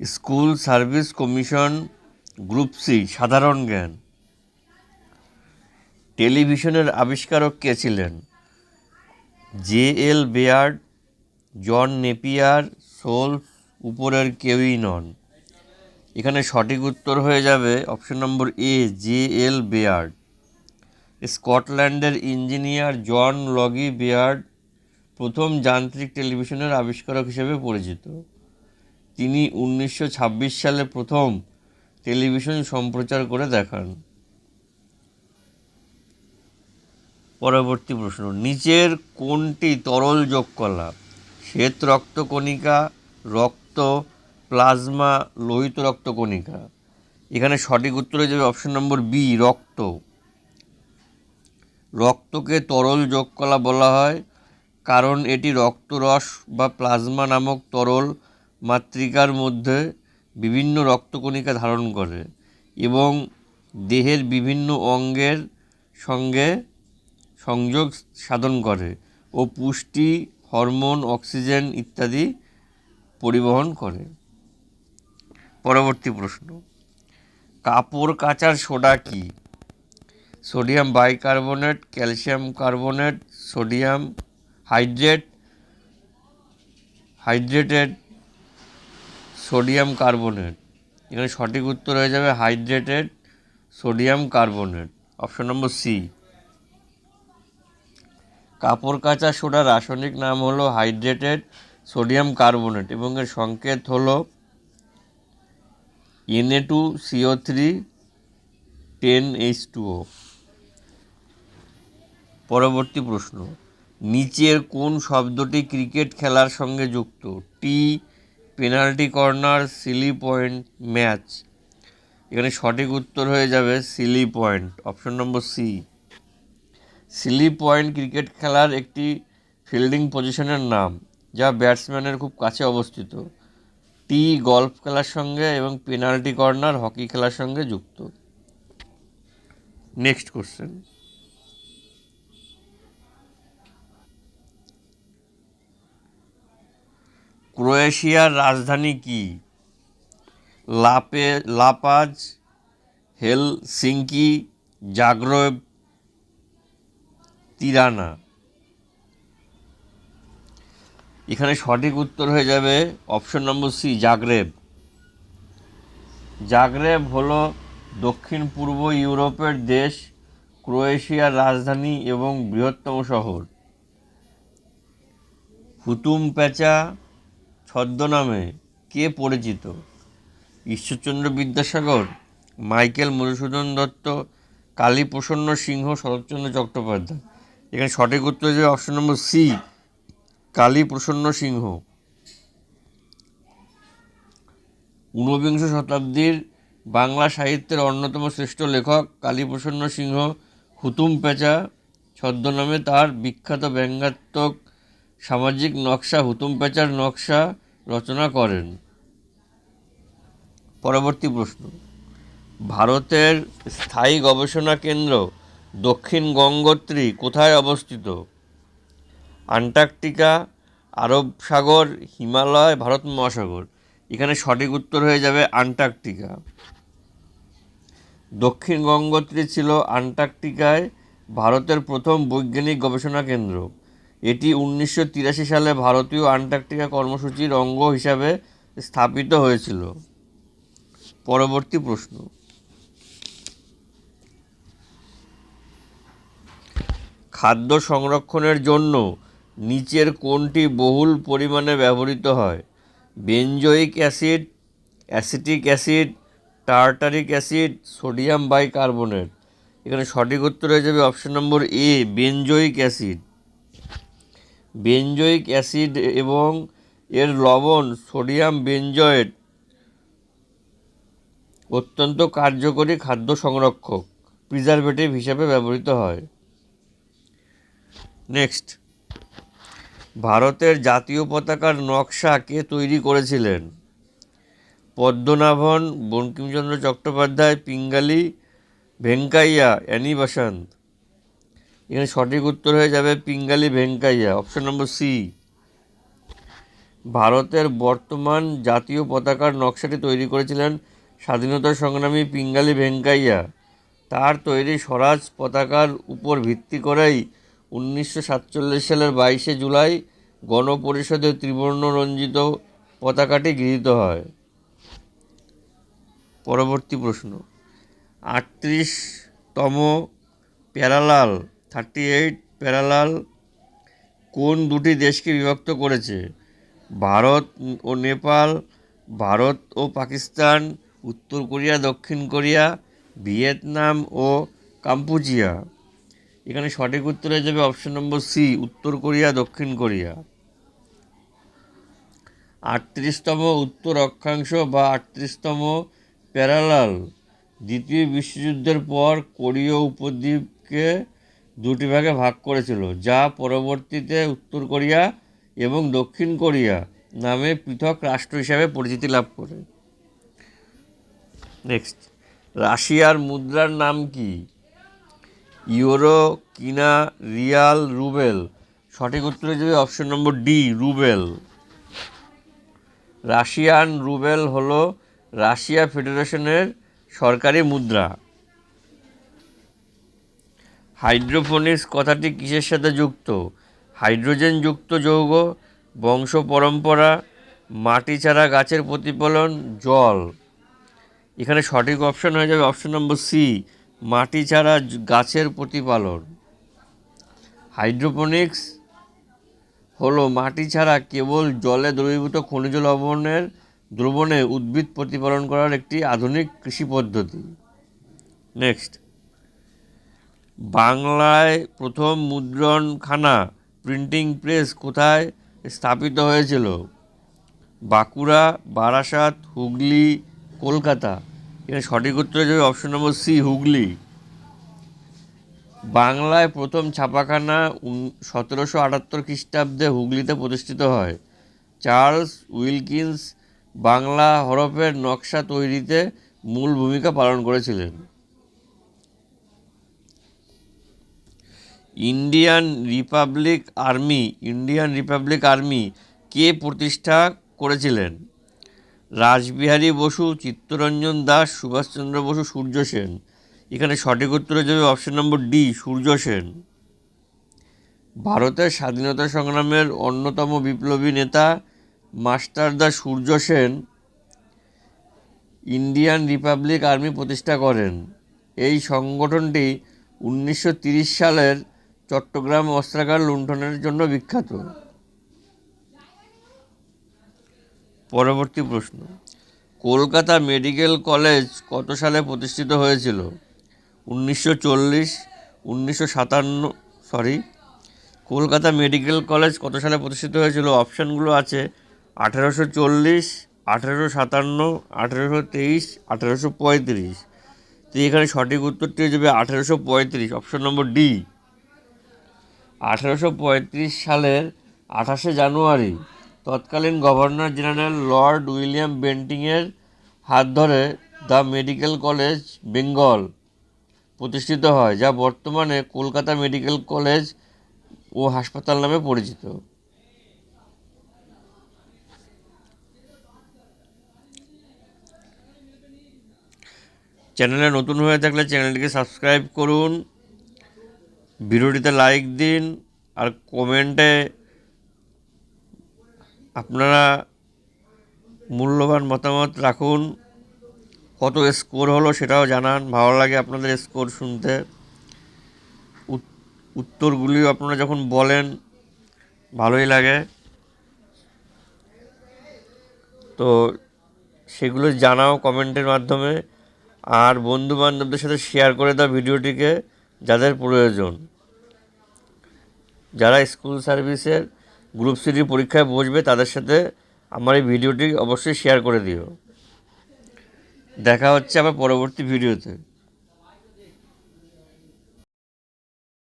School service commission group C, সাধারণ জ্ঞান। টেলিভিশনের আবিষ্কারক কে ছিলেন? J L Baird, John Napier sols উপরের কেউই নন। এখানে সঠিক উত্তর হয়ে যাবে option number A, J L Baird. স্কটল্যান্ডের ইঞ্জিনিয়ার জন লগি বেয়ার্ড প্রথম যান্ত্রিক টেলিভিশনের আবিষ্কারক হিসেবে পরিচিত। তিনি উনিশশো ছাব্বিশ সালে প্রথম টেলিভিশন সম্প্রচার করে দেখান। পরবর্তী প্রশ্ন, নিচের কোনটি তরল যোগ কলা শ্বেত রক্তকণিকা, রক্ত প্লাজমা, লোহিত রক্তকণিকা। এখানে সঠিক উত্তর যাবে অপশন নম্বর বি, রক্ত। রক্তকে তরল যোগ কলা বলা হয়, কারণ এটি রক্তরস বা প্লাজমা নামক তরল মাতৃকার মধ্যে বিভিন্ন রক্তকণিকা ধারণ করে এবং দেহের বিভিন্ন অঙ্গের সঙ্গে সংযোগ সাধন করে ও পুষ্টি, হরমোন, অক্সিজেন ইত্যাদি পরিবহন করে। পরবর্তী প্রশ্ন। কাপড় কাচার সোডা কি? Sodium bicarbonate, calcium carbonate, sodium hydrate, hydrated sodium carbonate. এখানে সঠিক উত্তর হয়ে যাবে hydrated sodium carbonate, option number C. কাপড় কাচা সোডার রাসায়নিক নাম হলো হাইড্রেটেড সোডিয়াম কার্বনেট এবং এর সংকেত হলো NA two CO three ten H two O পরবর্তী প্রশ্ন, নিচের কোন শব্দটি ক্রিকেট খেলার সঙ্গে যুক্ত? Tee penalty corner silly point match এখানে সঠিক উত্তর হয়ে যাবে silly point option number C silly point cricket খেলার একটি ফিল্ডিং পজিশনের নাম, যা ব্যাটসম্যানের খুব কাছে অবস্থিত। টি গলফ খেলার সঙ্গে এবং পেনাল্টি কর্নার হকি খেলার সঙ্গে যুক্ত। নেক্সট কোশ্চেন ক্রোয়েশিয়ার রাজধানী কি? লাপে, La Paz, Helsinki, Zagreb, Tirana. এখানে সঠিক উত্তর হয়ে যাবে option number C, Zagreb. Zagreb হলো দক্ষিণ পূর্ব ইউরোপের দেশ, ক্রোয়েশিয়ার রাজধানী এবং বৃহত্তম শহর। হুতুম প্যাচা ছদ্মনামে কে পরিচিত? ঈশ্বরচন্দ্র বিদ্যাসাগর, মাইকেল মধুসূদন দত্ত, কালীপ্রসন্ন সিংহ, শরৎচন্দ্র চট্টোপাধ্যায়। এখানে সঠিক উত্তর যাবে option number C Kaliprasanna Singha. ঊনবিংশ শতাব্দীর বাংলা সাহিত্যের অন্যতম শ্রেষ্ঠ লেখক কালীপ্রসন্ন সিংহ, হুতুম পেঁচা, ছদ্মনামে তার বিখ্যাত ব্যঙ্গাত্মক সামাজিক নকশা, হুতুম পেঁচার নকশা রচনা করেন। পরবর্তী প্রশ্ন। ভারতের স্থায়ী গবেষণা কেন্দ্র দক্ষিণ গঙ্গোত্রী কোথায় অবস্থিত? আন্টার্কটিকা, আরব সাগর, হিমালয়, ভারত মহাসাগর। এখানে সঠিক উত্তর হয়ে যাবে আন্টার্কটিকা। দক্ষিণ গঙ্গোত্রী ছিল আন্টার্কটিকায় ভারতের প্রথম বৈজ্ঞানিক গবেষণা কেন্দ্র। এটি উনিশশো তিরাশি সালে ভারতীয় আন্টার্কটিকা কর্মসূচির অঙ্গ হিসাবে স্থাপিত হয়েছিল। পরবর্তী প্রশ্ন। খাদ্য সংরক্ষণের জন্য নিচের কোনটি বহুল পরিমাণে ব্যবহৃত হয়? Benzoic acid, acetic acid, tartaric acid, sodium bicarbonate. এখানে সঠিক উত্তর হয়ে যাবে option number A, benzoic acid. Benzoic acid এবং এর লবণ, সোডিয়াম বেনজয়েট অত্যন্ত কার্যকরী খাদ্য সংরক্ষক প্রিজারভেটিভ হিসাবে ব্যবহৃত হয়। নেক্সট ভারতের জাতীয় পতাকার নকশা কে তৈরি করেছিলেন? Padmanabhan, Bankimchandra Chattopadhyay, Pingali, Venkayya, Annie Besant. এখানে সঠিক উত্তর হয়ে যাবে Pingali Venkayya option number C ভারতের বর্তমান জাতীয় পতাকার নকশাটি তৈরি করেছিলেন স্বাধীনতা সংগ্রামী পিঙ্গালি ভেঙ্কাইয়া। তার তৈরি স্বরাজ পতাকার উপর ভিত্তি করেই উনিশশো সাতচল্লিশ সালের বাইশে জুলাই গণপরিষদে ত্রিবর্ণ রঞ্জিত পতাকাটি গৃহীত হয়। পরবর্তী প্রশ্ন। আটত্রিশতম প্যারালাল থার্টি এইট প্যারালাল কোন দুটি দেশকে বিভক্ত করেছে? ভারত ও নেপাল, ভারত ও পাকিস্তান, উত্তর কোরিয়া, দক্ষিণ কোরিয়া, ভিয়েতনাম ও কাম্পুচিয়া। এখানে সঠিক উত্তর হয়ে যাবে অপশন নম্বর সি, উত্তর কোরিয়া, দক্ষিণ কোরিয়া। আটত্রিশতম উত্তর অক্ষাংশ বা আটত্রিশতম প্যারালাল। দ্বিতীয় বিশ্বযুদ্ধের পর কোরীয় উপদ্বীপকে দুটি ভাগে ভাগ করেছিল, যা পরবর্তীতে উত্তর কোরিয়া এবং দক্ষিণ কোরিয়া নামে পৃথক রাষ্ট্র হিসাবে পরিচিতি লাভ করে। নেক্সট রাশিয়ার মুদ্রার নাম কি? ইউরো, কিনা, রিয়াল, রুবেল। সঠিক উত্তর যাবে option number D, rouble. Russian rouble হলো রাশিয়া ফেডারেশনের সরকারি মুদ্রা। হাইড্রোফোনিক্স কথাটি কিসের সাথে যুক্ত? হাইড্রোজেন যুক্ত যৌগ, বংশ পরম্পরা, মাটি ছাড়া গাছের প্রতিফলন, জল। এখানে সঠিক অপশন হয়ে যাবে অপশন নম্বর সি মাটি ছাড়া গাছের প্রতিপালন হাইড্রোপনিক্স হলো মাটি ছাড়া কেবল জলে দ্রবীভূত খনিজ লবণের দ্রবণে উদ্ভিদ প্রতিপালন করার একটি আধুনিক কৃষি পদ্ধতি। নেক্সট বাংলায় প্রথম মুদ্রণখানা প্রিন্টিং প্রেস কোথায় স্থাপিত হয়েছিল? বাঁকুড়া, বারাসাত, হুগলি, কলকাতা। এখানে সঠিক উত্তর যাবে অপশন নম্বর সি হুগলি। বাংলায় প্রথম ছাপাখানা সতেরোশো আটাত্তর খ্রিস্টাব্দে হুগলিতে প্রতিষ্ঠিত হয়। চার্লস উইলকিন্স বাংলা হরফের নকশা তৈরিতে মূল ভূমিকা পালন করেছিলেন। Indian republic army, Indian republic army কে প্রতিষ্ঠা করেছিলেন? রাসবিহারী বসু, চিত্তরঞ্জন দাস, সুভাষচন্দ্র বসু, সূর্য সেন। এখানে সঠিক উত্তর যাবে option number D, Surya Sen. ভারতের স্বাধীনতা সংগ্রামের অন্যতম বিপ্লবী নেতা মাস্টারদা Surya Sen Indian republic army প্রতিষ্ঠা করেন। এই সংগঠনটি উনিশশো সালের চট্টগ্রাম অস্ত্রাগার লুণ্ঠনের জন্য বিখ্যাত। পরবর্তী প্রশ্ন। কলকাতা মেডিকেল কলেজ কত সালে প্রতিষ্ঠিত হয়েছিল? উনিশশো চল্লিশ, উনিশশো সাতান্ন সরি কলকাতা মেডিকেল কলেজ কত সালে প্রতিষ্ঠিত হয়েছিল? অপশানগুলো আছে আঠেরোশো চল্লিশ, আঠেরোশো সাতান্ন, আঠেরোশো তেইশ, আঠেরোশো পঁয়ত্রিশ। তো এখানে সঠিক উত্তরটি হয়ে যাবে আঠেরোশো পঁয়ত্রিশ, অপশন নম্বর ডি। আঠেরোশো সালের আঠাশে জানুয়ারি তৎকালীন গভর্নর জেনারেল লর্ড উইলিয়াম বেন্টিংয়ের হাত ধরে দ্য মেডিকেল কলেজ বেঙ্গল প্রতিষ্ঠিত হয়, যা বর্তমানে কলকাতা মেডিকেল কলেজ ও হাসপাতাল নামে পরিচিত। চ্যানেলে নতুন হয়ে থাকলে চ্যানেলটিকে সাবস্ক্রাইব করুন। ভিডিওটিতে লাইক দিন আর কমেন্টে আপনারা মূল্যবান মতামত রাখুন। কত স্কোর হলো সেটাও জানান। ভালো লাগে আপনাদের স্কোর শুনতে। উত- উত্তরগুলিও আপনারা যখন বলেন, ভালোই লাগে। তো সেগুলো জানাও কমেন্টের মাধ্যমে। আর বন্ধু বান্ধবদের সাথে শেয়ার করে দাও ভিডিওটিকে। যাদের প্রয়োজন। যারা স্কুল সার্ভিসের গ্রুপ সিডি পরীক্ষায় বসবে, তাদের সাথে আমার এই ভিডিওটি অবশ্যই শেয়ার করে দিও। দেখা হচ্ছে আমার পরবর্তী ভিডিওতে।